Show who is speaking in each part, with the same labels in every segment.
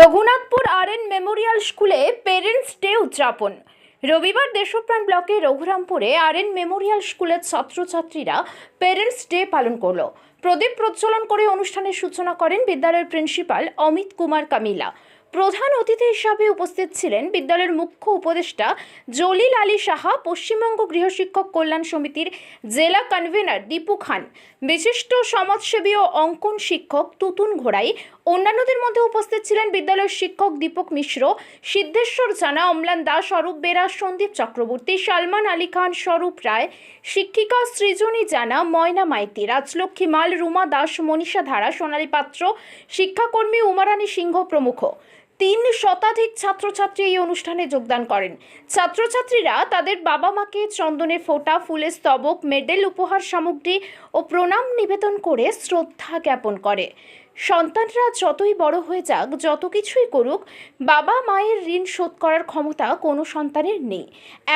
Speaker 1: Raghunathpur R N memorial স্কুলে parents day উদযাপন। রবিবার দেশপ্রাণ ব্লকে রঘুরামপুরে আর এন মেমোরিয়াল স্কুলের ছাত্রছাত্রীরা পেরেন্টস ডে পালন করল। প্রদীপ প্রজ্বলন করে অনুষ্ঠানের সূচনা করেন বিদ্যালয়ের প্রিন্সিপাল অমিত কুমার কামিলা। প্রধান অতিথি হিসাবে উপস্থিত ছিলেন বিদ্যালয়ের মুখ্য উপদেষ্টা জলিল আলী সাহা, পশ্চিমবঙ্গ গৃহশিক্ষক কল্যাণ সমিতির জেলা কনভেনার দীপু খান, বিশিষ্ট সমাজসেবী ও অঙ্কন শিক্ষক তুতুন ঘোড়াই অন্যান্যদের মধ্যে উপস্থিত ছিলেন বিদ্যালয়ের শিক্ষক দীপক মিশ্র, সিদ্ধেশ্বর জানা, অম্লান দাস, অরূপ বেরা, সন্দীপ চক্রবর্তী, সালমান আলী খান, স্বরূপ রায়, শিক্ষিকা সৃজনী জানা, ময়না মাইতি, রাজলক্ষ্মী মাল, রুমা দাস, মনীষা ধারা, সোনালী পাত্র, শিক্ষাকর্মী উমারানী সিংহ প্রমুখ। তিন শতাধিক ছাত্রছাত্রী এই অনুষ্ঠানে যোগদান করেন। ছাত্রছাত্রীরা তাদের বাবা মাকে চন্দনের ফোঁটা ফুলের স্তবক, মেডেল, উপহার সামগ্রী ও প্রণাম নিবেদন করে শ্রদ্ধা জ্ঞাপন করে। সন্তানরা যতই বড় হয়ে যাক, যত কিছুই করুক, বাবা মায়ের ঋণ শোধ করার ক্ষমতা কোনো সন্তানের নেই।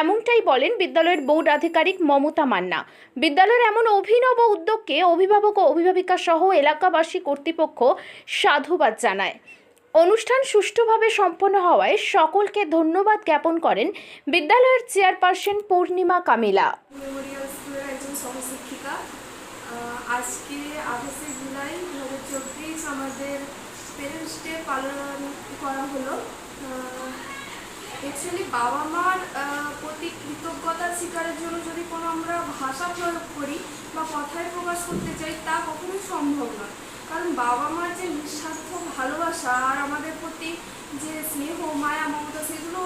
Speaker 1: এমনটাই বলেন বিদ্যালয়ের বোর্ড আধিকারিক মমতা মান্না। বিদ্যালয়ের এমন অভিনব উদ্যোগকে অভিভাবক ও অভিভাবিকা সহ এলাকাবাসী কর্তৃপক্ষ সাধুবাদ জানায়। অনুষ্ঠান সুষ্ঠুভাবে সম্পন্ন হওয়ায় সকলকে ধন্যবাদ জ্ঞাপন করেন বিদ্যালয়ের চেয়ারপারসন পূর্ণিমা কামিলা।
Speaker 2: আজকে আঠাশে জুলাই দু হাজার চব্বিশ আমাদের পেরেন্টস ডে পালন করা হলো। অ্যাকচুয়ালি বাবা মার প্রতি কৃতজ্ঞতা স্বীকারের জন্য যদি কোনো আমরা ভাষা প্রয়োগ করি বা কথায় প্রকাশ করতে চাই, তা কখনোই সম্ভব নয়। কারণ বাবা মার যে নিঃস্বার্থ ভালোবাসা আর আমাদের প্রতি যে স্নেহ, মায়া, মমতা, সেগুলো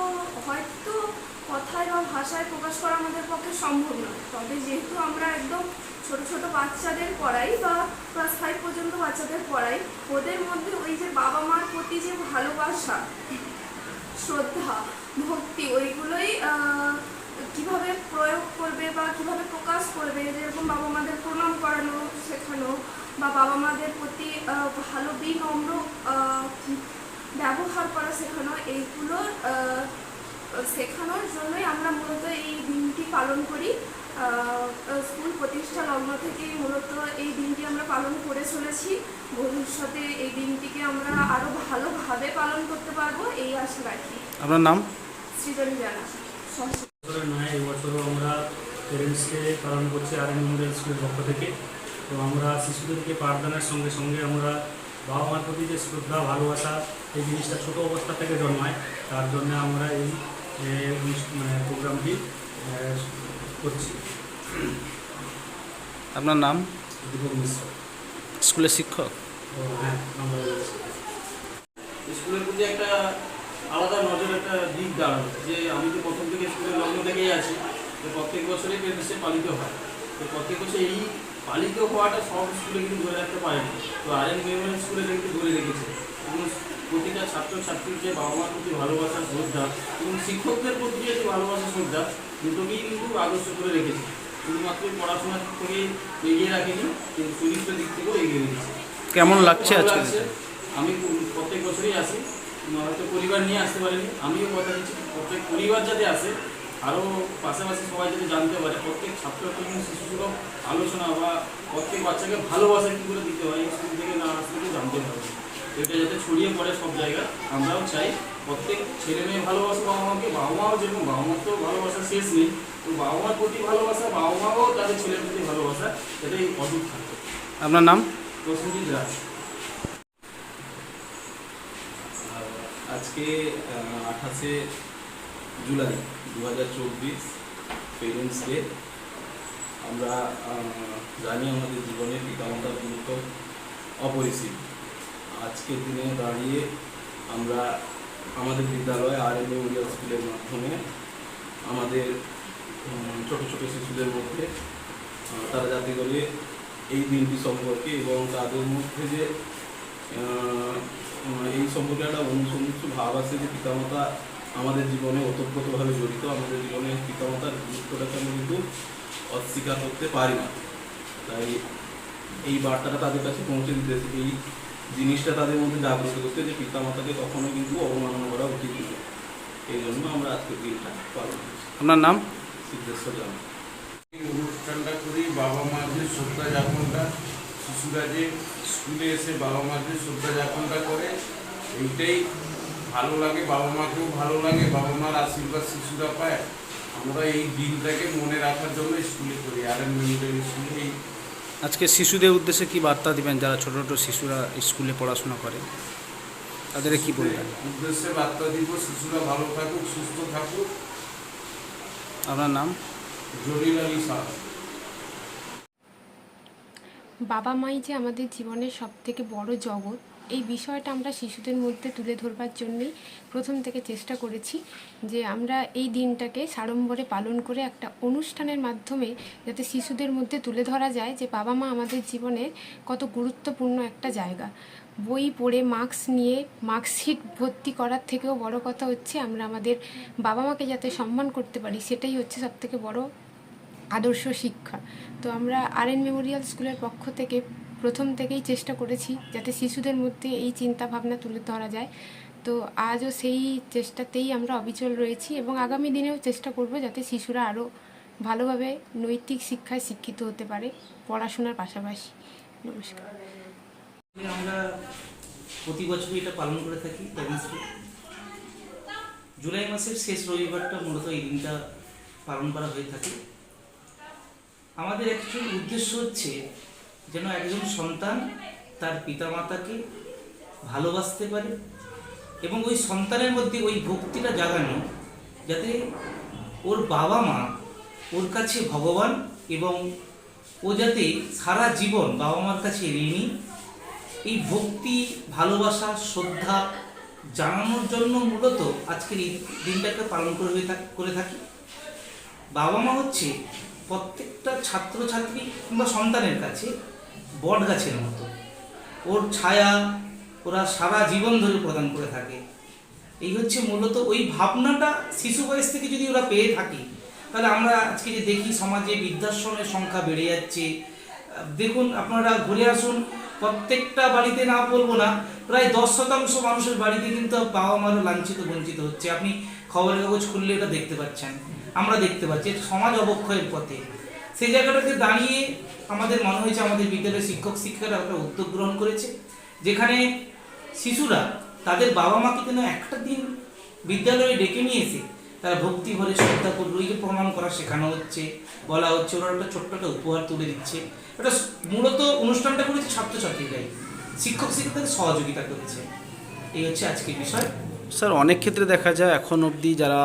Speaker 2: হয়তো কথায় বা ভাষায় প্রকাশ করা আমাদের পক্ষে সম্ভব নয়। তবে যেহেতু আমরা একদম ছোট ছোট বাচ্চাদের পড়াই বা ক্লাস ফাইভ পর্যন্ত বাচ্চাদের পড়াই, ওদের মধ্যে ওই যে বাবা মার প্রতি যে ভালোবাসা, শ্রদ্ধা, ভক্তি, ওইগুলোই কীভাবে প্রয়োগ করবে বা কীভাবে প্রকাশ করবে, যেরকম বাবা মাদের প্রণাম করানো, শেখানো, বা বাবা মাদের প্রতি ভালো বিনম্র ব্যবহার করা, শেখানো, এইগুলোর শেখানোর জন্যই আমরা মূলত এই দিনটি পালন করি। স্কুল প্রতিষ্ঠা লগ্ন থেকেই মূলত এই দিনটি আমরা পালন করে চলেছি। ভবিষ্যতে এই দিনটিকে আমরা আরও ভালোভাবে পালন করতে পারব এই আশা রাখি।
Speaker 3: আপনার নাম?
Speaker 2: সৃজন জানা
Speaker 4: নয় এবছরও আমরা পেরেন্টসকে পালন করছি আর এন মেমোরিয়াল স্কুলের পক্ষ থেকে। তো আমরা শিশুদেরকে পাঠদানের সঙ্গে সঙ্গে আমরা বাবা মার প্রতি যে শ্রদ্ধা ভালোবাসা এই জিনিসটা ছোটো অবস্থা থেকে জন্মায়। তার জন্য আমরা এই মানে প্রোগ্রামটি করছি।
Speaker 3: আপনার নাম?
Speaker 4: দীপক মিশ্র।
Speaker 3: স্কুলের শিক্ষক?
Speaker 4: হ্যাঁ।
Speaker 5: স্কুলের। প্রতি একটা আলাদা নজর একটা দিক দাঁড়ানো। যে আমি তো প্রথম থেকে স্কুলের লগ্ন থেকেই আছি তো প্রত্যেক বছরই পেরেন্টসে পালিত হয়। তো প্রত্যেক বছর এই পালিত হওয়াটা সব স্কুলে কিন্তু ধরে রাখতে পারেনি। তো আর এন মেমোরিয়াল স্কুলে কিন্তু ধরে রেখেছে। এবং প্রতিটা ছাত্র ছাত্রীর যে বাবা মার প্রতি ভালোবাসা শ্রদ্ধা এবং শিক্ষকদের প্রতি যে ভালোবাসা শ্রদ্ধা দুটোকেই কিন্তু আদর্শ করে রেখেছে। শুধুমাত্র পড়াশোনার দিক থেকে এগিয়ে রাখিনি কিন্তু চরিত্রের দিক থেকেও এগিয়ে রেখেছে
Speaker 3: কেমন লাগছে আজকে?
Speaker 5: আমি প্রত্যেক বছরই আসি। হয়তো পরিবার নিয়ে আসতে পারিনি আমিও কথা দিচ্ছি। প্রত্যেক পরিবার যাতে আসে আরও পাশাপাশি সবাই যাতে জানতে পারে প্রত্যেক ছাত্র এবং শিশুগুলো আলোচনা বা প্রত্যেক বাচ্চাকে ভালোবাসা কী করে দিতে হয় স্কুল থেকে না আসলে জানতে পারবে এটা যাতে ছড়িয়ে পড়ে সব জায়গায় আমরাও চাই। প্রত্যেক ছেলে মেয়ে ভালোবাসা বাবা মাকে বাবা মাও যেরকম বাবা মার তো ভালোবাসা শেষ নেই। তো বাবা মার প্রতি ভালোবাসা বাবা মাও তাদের ছেলের প্রতি ভালোবাসা এটাই অটুট থাকবে
Speaker 3: আপনার নাম?
Speaker 5: প্রসেনজিৎ রায়
Speaker 6: আজকে আঠাশে জুলাই দু হাজার চব্বিশ পেরেন্টস ডে। আমরা জানি আমাদের জীবনে পিতামাতার গুরুত্ব অপরিসীম। আজকের দিনে দাঁড়িয়ে আমরা আমাদের বিদ্যালয় আর এম মেমোরিয়াল স্কুলের মাধ্যমে আমাদের ছোট ছোট শিশুদের মধ্যে তারা যাতে করে এই দিনটি সম্পর্কে এবং তাদের মধ্যে যে এই সম্পর্কে একটা অনুসন্ধিত ভাব আছে যে পিতামাতা আমাদের জীবনে ওতপ্রোতভাবে জড়িত, আমাদের জীবনে পিতামাতার গুরুত্বটাকে আমরা কিন্তু অস্বীকার করতে পারি না। তাই এই বার্তাটা তাদের কাছে পৌঁছে দিতে এই জিনিসটা তাদের মধ্যে জাগ্রত করতে যে পিতামাতাকে কখনো কিন্তু অবমাননা করা উচিত নয়। এই জন্য আমরা আজকের দিনটা পালন করছি।
Speaker 3: আপনার নাম?
Speaker 6: সিদ্ধেশ্বর জানা
Speaker 7: এই অনুষ্ঠানটা করি বাবা মাদের শ্রদ্ধা যাপনটা শিশুরা যে স্কুলে এসে বাবা মাদের শ্রদ্ধা যাপনটা করে এইটাই ভালো লাগে বাবা মাকেও ভালো লাগে বাবা মার আশীর্বাদ শিশুরা পায়। আমরা এই দিনটাকে মনে রাখার জন্য স্কুলে করি আর মেমোরিয়াল স্কুলে এই
Speaker 3: আজকে শিশুদের উদ্দেশ্যে কি বার্তা দিবেন যারা ছোট ছোট শিশুরা স্কুলে পড়াশোনা করে? তাদের কি বলবেন?
Speaker 7: উদ্দেশ্যে বার্তা দিব শিশুরা ভালো থাকুক সুস্থ থাকুক।
Speaker 3: আপনার নাম?
Speaker 7: জলিল আলী শাহ
Speaker 8: বাবা মাই যে আমাদের জীবনের সব থেকে বড় জগৎ এই বিষয়টা আমরা শিশুদের মধ্যে তুলে ধরবার জন্যেই প্রথম থেকে চেষ্টা করেছি যে আমরা এই দিনটাকে সাড়ম্বরে পালন করে একটা অনুষ্ঠানের মাধ্যমে যাতে শিশুদের মধ্যে তুলে ধরা যায় যে বাবা মা আমাদের জীবনে কত গুরুত্বপূর্ণ একটা জায়গা। বই পড়ে মার্কস নিয়ে মার্কশিট ভর্তি করার থেকেও বড় কথা হচ্ছে আমরা আমাদের বাবা মাকে যাতে সম্মান করতে পারি সেটাই হচ্ছে সবথেকে বড় আদর্শ শিক্ষা। তো আমরা আর এন মেমোরিয়াল স্কুলের পক্ষ থেকে প্রথম থেকেই চেষ্টা করেছি যাতে শিশুদের মধ্যে এই চিন্তা ভাবনা তুলে ধরা যায়। তো আজও সেই চেষ্টাতেই আমরা অবিচল রয়েছি এবং আগামী দিনেও চেষ্টা করব যাতে শিশুরা আরও ভালোভাবে নৈতিক শিক্ষায় শিক্ষিত হতে পারে পড়াশোনার পাশাপাশি। নমস্কার।
Speaker 9: প্রতি বছরই এটা পালন করে থাকি জুলাই মাসের শেষ রবিবারটা মূলত এই দিনটা পালন করা হয়ে থাকে। আমাদের অ্যাকচুয়াল উদ্দেশ্য হচ্ছে যেন একজন সন্তান তার পিতামাতাকে ভালোবাসতে পারে এবং ওই সন্তানের মধ্যে ওই ভক্তিটা জাগানো যাতে ওর বাবা মা ওর কাছে ভগবান এবং ও যাতে সারা জীবন বাবা মার কাছে ঋণী। এই ভক্তি, ভালোবাসা, শ্রদ্ধা জানানোর জন্য মূলত আজকের এই দিনটাকে পালন করে করে থাকি। বাবা মা হচ্ছে প্রত্যেকটা ছাত্রছাত্রী কিংবা সন্তানের কাছে বট গাছের মতো। ওর ছায়া ওরা সারা জীবন ধরে প্রদান করে থাকে। এই হচ্ছে মূলত ওই ভাবনাটা শিশু বয়স থেকে যদি ওরা পেয়ে থাকে, তাহলে আমরা আজকে যে দেখি সমাজে বৃদ্ধাশ্রমের সংখ্যা বেড়ে যাচ্ছে। দেখুন, আপনারা ঘুরে আসুন, প্রত্যেকটা বাড়িতে না বলব না, প্রায় দশ শতাংশ মানুষের বাড়িতে কিন্তু বাবা মারও লাঞ্ছিত, বঞ্চিত হচ্ছে। আপনি খবরের কাগজ খুললে এটা দেখতে পাচ্ছেন, আমরা দেখতে পাচ্ছি সমাজ অবক্ষয়ের পথে। সেই জায়গাটাতে দাঁড়িয়ে আমাদের মনে হয়েছে আমাদের বিদ্যালয়ের শিক্ষক শিক্ষিকারা একটা উদ্যোগ গ্রহণ করেছে, যেখানে শিশুরা তাদের বাবা মাকে যেন একটা দিন বিদ্যালয়ে ডেকে নিয়ে এসে তারা ভক্তি ভরে শ্রদ্ধা করবে প্রণাম করা শেখানো হচ্ছে, বলা হচ্ছে, ওরা একটা ছোট্ট একটা উপহার তুলে দিচ্ছে। এটা মূলত অনুষ্ঠানটা করেছে ছাত্রছাত্রীরাই, শিক্ষক শিক্ষকদের সহযোগিতা করেছে। এই হচ্ছে আজকের বিষয়।
Speaker 3: স্যার, অনেক ক্ষেত্রে দেখা যায়, এখন অবধি যারা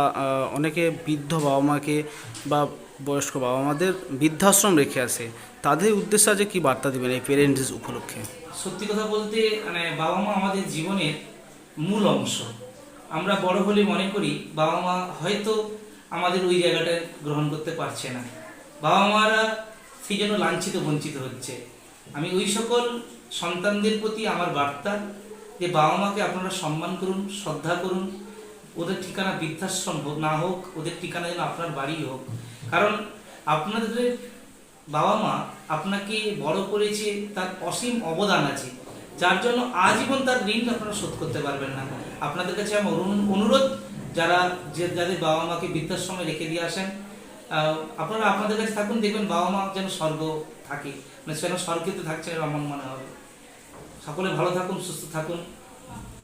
Speaker 3: অনেকে বৃদ্ধ বাবা মাকে বা বয়স্ক বাবা মাদের বৃদ্ধাশ্রম রেখে আসে তাদের উদ্দেশ্যে আজ কি বার্তা দেবেন এই পেরেন্টস উপলক্ষে?
Speaker 9: সত্যি কথা বলতে মানে বাবা মা আমাদের জীবনের মূল অংশ। আমরা বড় হলে মনে করি বাবা মা হয়তো আমাদের ওই জায়গাটা গ্রহণ করতে পারছে না। বাবা মারা সেই জন্য লাঞ্ছিত, বঞ্চিত হচ্ছে। আমি ওই সকল সন্তানদের প্রতি আমার বার্তা যে বাবা মাকে আপনারা সম্মান করুন, শ্রদ্ধা করুন। ওদের ঠিকানা বৃদ্ধাশ্রম না হোক, ওদের ঠিকানা যেন আপনার বাড়ি হোক। কারণ আপনাদের বাবা মা আপনাকে বড় করেছে, তার অসীম অবদান আছে। যার জন্য আজীবন তার ঋণ আপনারা শোধ করতে পারবেন না। আপনাদের কাছে আমার অনুরোধ, যারা যে, যাদের বাবা মাকে বৃদ্ধাশ্রমে রেখে দিয়ে আসেন আপনারা আপনাদের কাছে থাকুন, দেখবেন বাবা মা যেন স্বর্গ থাকে। মানে যেন স্বর্গেতে থাকছে এর আমার মনে হবে। সকলে ভালো থাকুন, সুস্থ থাকুন।